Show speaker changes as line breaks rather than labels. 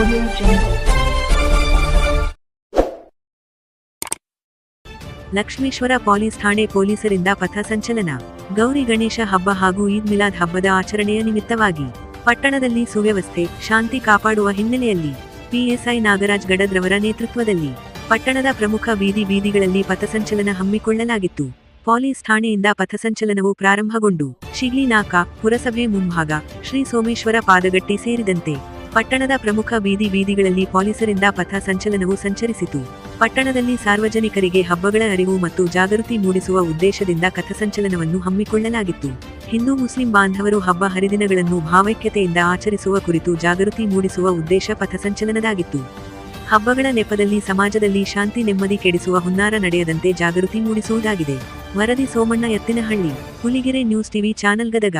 Audio.
Lakshmeshwar police ಠಾಣೆ ಪೊಲೀಸರಿಂದ ಪಥಸಂಚಲನ ಗೌರಿ ಗಣೇಶ ಹಬ್ಬ ಹಾಗೂ ಈದ್ ಮಿಲಾದ್ ಹಬ್ಬದ ಆಚರಣೆಯ ನಿಮಿತ್ತವಾಗಿ ಪಟ್ಟಣದಲ್ಲಿ ಸುವ್ಯವಸ್ಥೆ, ಶಾಂತಿ ಕಾಪಾಡುವ ಹಿನ್ನೆಲೆಯಲ್ಲಿ ಪಿಎಸ್ಐ ನಾಗರಾಜ್ ಗಡದ್ರವರ ನೇತೃತ್ವದಲ್ಲಿ ಪಟ್ಟಣದ ಪ್ರಮುಖ ಬೀದಿ ಬೀದಿಗಳಲ್ಲಿ ಪಥಸಂಚಲನ ಹಮ್ಮಿಕೊಳ್ಳಲಾಗಿತ್ತು ಪೊಲೀಸ್ ಠಾಣೆಯಿಂದ ಪಥಸಂಚಲನವು ಪ್ರಾರಂಭಗೊಂಡು ಶಿಗ್ಲಿನಾಕ ಪುರಸಭೆ ಮುಂಭಾಗ ಶ್ರೀ ಸೋಮೇಶ್ವರ ಪಾದಗಟ್ಟಿ ಸೇರಿದಂತೆ ಪಟ್ಟಣದ ಪ್ರಮುಖ ಬೀದಿ ಬೀದಿಗಳಲ್ಲಿ ಪೊಲೀಸರಿಂದ ಪಥ ಸಂಚಲನವು ಸಂಚರಿಸಿತು. ಪಟ್ಟಣದಲ್ಲಿ ಸಾರ್ವಜನಿಕರಿಗೆ ಹಬ್ಬಗಳ ಅರಿವು ಮತ್ತು ಜಾಗೃತಿ ಮೂಡಿಸುವ ಉದ್ದೇಶದಿಂದ ಕಥಸಂಚಲನವನ್ನು ಹಮ್ಮಿಕೊಳ್ಳಲಾಗಿತ್ತು. ಹಿಂದೂ ಮುಸ್ಲಿಂ ಬಾಂಧವರು ಹಬ್ಬ ಹರಿದಿನಗಳನ್ನು ಭಾವೈಕ್ಯತೆಯಿಂದ ಆಚರಿಸುವ ಕುರಿತು ಜಾಗೃತಿ ಮೂಡಿಸುವ ಉದ್ದೇಶ ಪಥಸಂಚಲನದಾಗಿತ್ತು ಹಬ್ಬಗಳ ನೆಪದಲ್ಲಿ ಸಮಾಜದಲ್ಲಿ ಶಾಂತಿ ನೆಮ್ಮದಿ ಕೆಡಿಸುವ ಹುನ್ನಾರ ನಡೆಯದಂತೆ ಜಾಗೃತಿ ಮೂಡಿಸುವುದಾಗಿದೆ. ವರದಿ Somanna Ettinahalli, Huligere news TV channel Gadag.